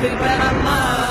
Keep it in.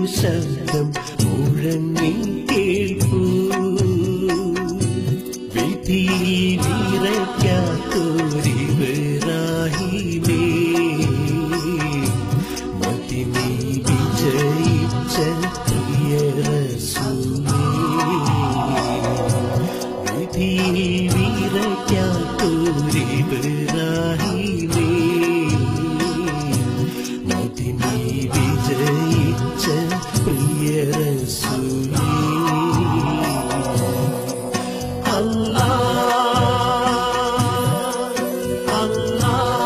കേൾക്കും ശബ്ദം മുഴങ്ങി കേൾക്കൂ വിധിയിൽ നിറയ്ക്കാത്തൊരു രാഹിമേ മതിനി വിജയിച്ച പ്രിയ റസൂലേ വിധിയിൽ നിറയ്ക്കാത്തൊരു രാഹിമേ മതിനി വിജയിച്ച